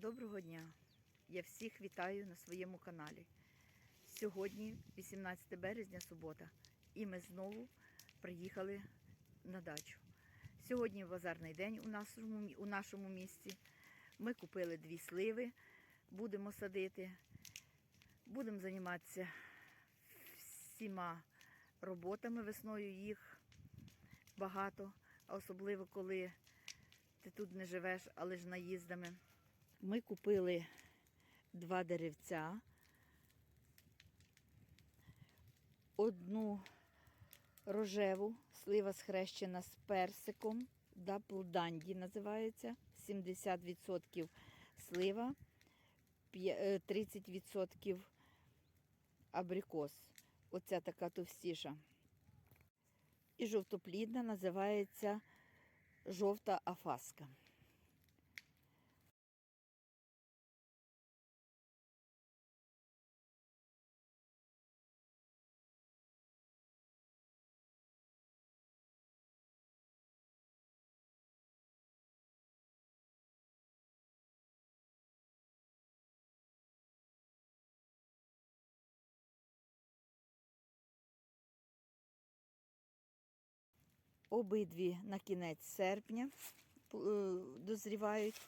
Доброго дня! Я всіх вітаю на своєму каналі. Сьогодні 18 березня, субота, і ми знову приїхали на дачу. Сьогодні базарний день у нашому, у нашому місті. Ми купили дві сливи, будемо садити, будемо займатися всіма роботами весною. Їх багато, особливо коли ти тут не живеш, але ж наїздами. Ми купили два деревця, одну рожеву, слива схрещена з персиком, даплданді називається, 70% слива, е, 30% абрикос. Оця така товстіша. І жовтоплідна називається жовта афаска. Обидві на кінець серпня е, дозрівають.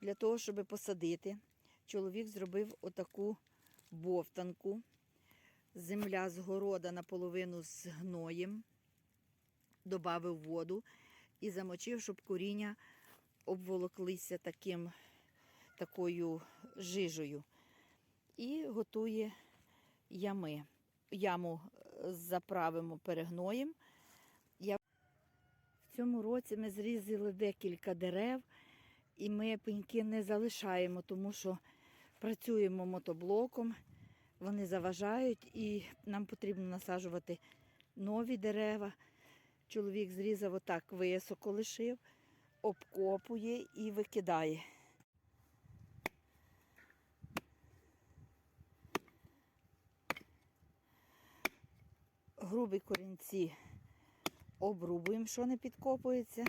Для того, щоб посадити, чоловік зробив отаку бовтанку. Земля з города наполовину з гноєм, додав воду і замочив, щоб коріння обволоклися таким, такою жижею. І готує ями. Яму заправимо перегноєм. Цьому році ми зрізали декілька дерев, і ми пеньки не залишаємо, тому що працюємо мотоблоком, вони заважають і нам потрібно насаджувати нові дерева. Чоловік зрізав отак високо лишив, обкопує і викидає. Грубі корінці обрубуємо, що не підкопується.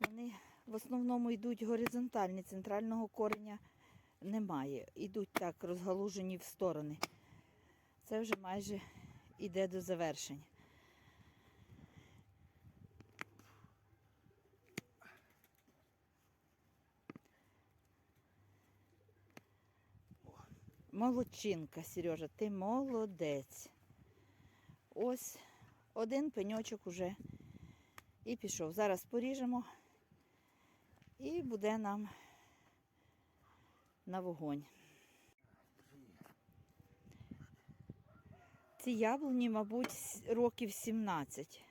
Вони в основному йдуть горизонтальні, центрального кореня немає. Йдуть так розгалужені в сторони. Це вже майже йде до завершення. Молодчинка, Сережа, ти молодець. Ось один пеньочок уже і пішов. Зараз поріжемо і буде нам на вогонь. Ці яблуні, мабуть, років 17.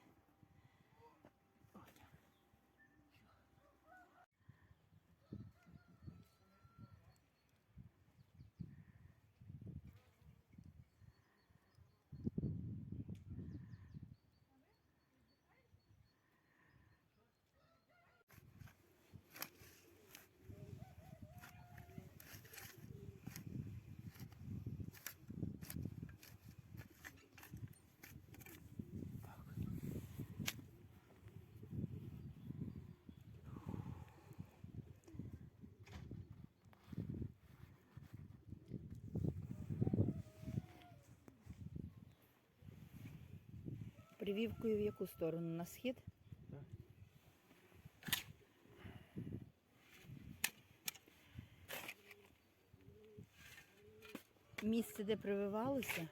Привівкою в яку сторону? На схід? Так. Місце, де прививалося,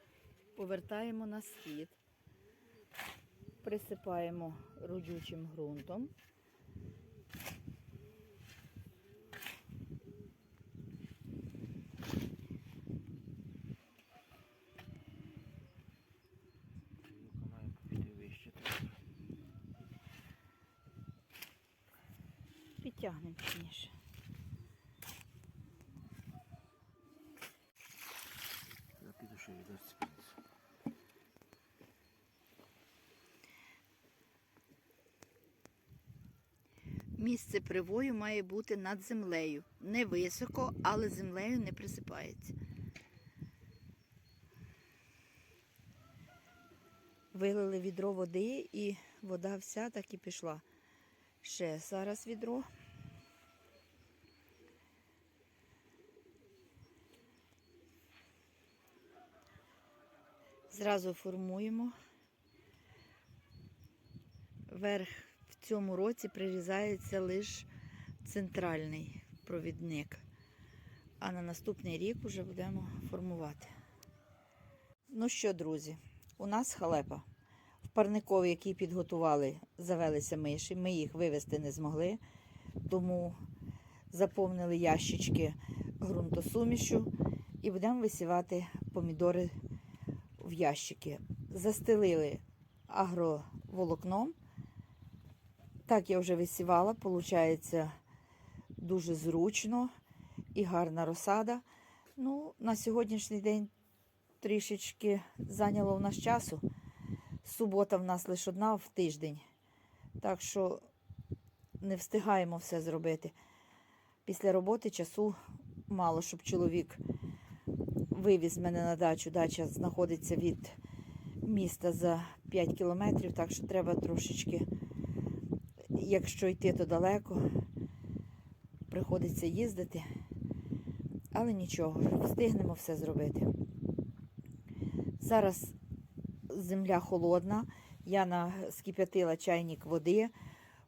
повертаємо на схід, присипаємо родючим ґрунтом. Підтягнемо пізніше. Я піду ще відео спинцю. Місце привою має бути над землею. Не високо, але землею не присипається. Вилили відро води і вода вся так і пішла. Ще зараз відро. Зразу формуємо. Верх в цьому році прирізається лише центральний провідник, а на наступний рік вже будемо формувати. Ну що, друзі, у нас халепа. Парникові, який підготували, завелися миші. Ми їх вивезти не змогли, тому заповнили ящички ґрунтосумішю і будемо висівати помідори в ящики. Застелили агроволокном. Так я вже висівала, виходить дуже зручно і гарна розсада. Ну, на сьогоднішній день трішечки зайняло в нас часу. Субота в нас лише одна в тиждень. Так що не встигаємо все зробити. Після роботи часу мало, щоб чоловік вивіз мене на дачу. Дача знаходиться від міста за 5 кілометрів, так що треба трошечки, якщо йти, то далеко, приходиться їздити. Але нічого, встигнемо все зробити. Зараз земля холодна. Я наскип'ятила чайник води,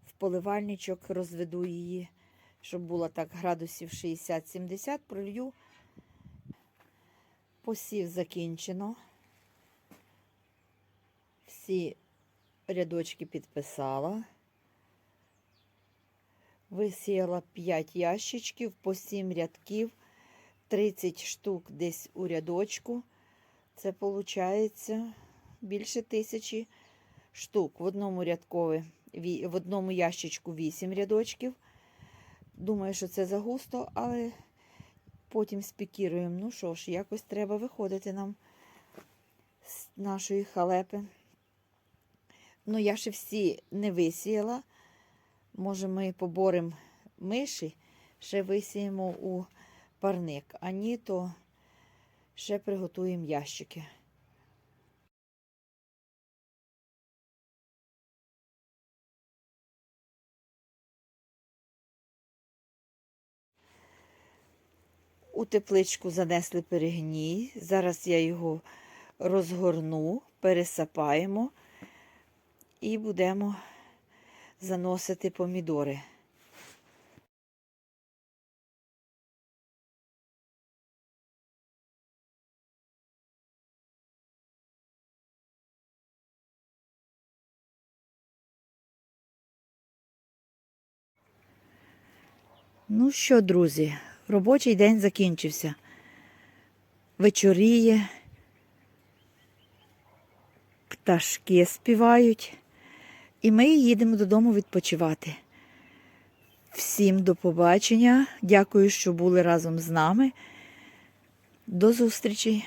в поливальничок розведу її, щоб було так градусів 60-70, пролью. Посів закінчено. Всі рядочки підписала. Висіяла 5 ящичків по 7 рядків, 30 штук десь у рядочку. Це виходить більше тисячі штук. В одному рядкові, в одному ящичку 8 рядочків. Думаю, що це загусто, але потім спікіруємо. Ну що ж, якось треба виходити нам з нашої халепи. Ну, я ще всі не висіяла. Може, ми поборемо миші, ще висіємо у парник. А ні, то ще приготуємо ящики. У тепличку занесли перегній. Зараз я його розгорну, пересапаємо і будемо заносити помідори. Ну що, друзі, робочий день закінчився. Вечоріє, пташки співають, і ми їдемо додому відпочивати. Всім до побачення. Дякую, що були разом з нами. До зустрічі!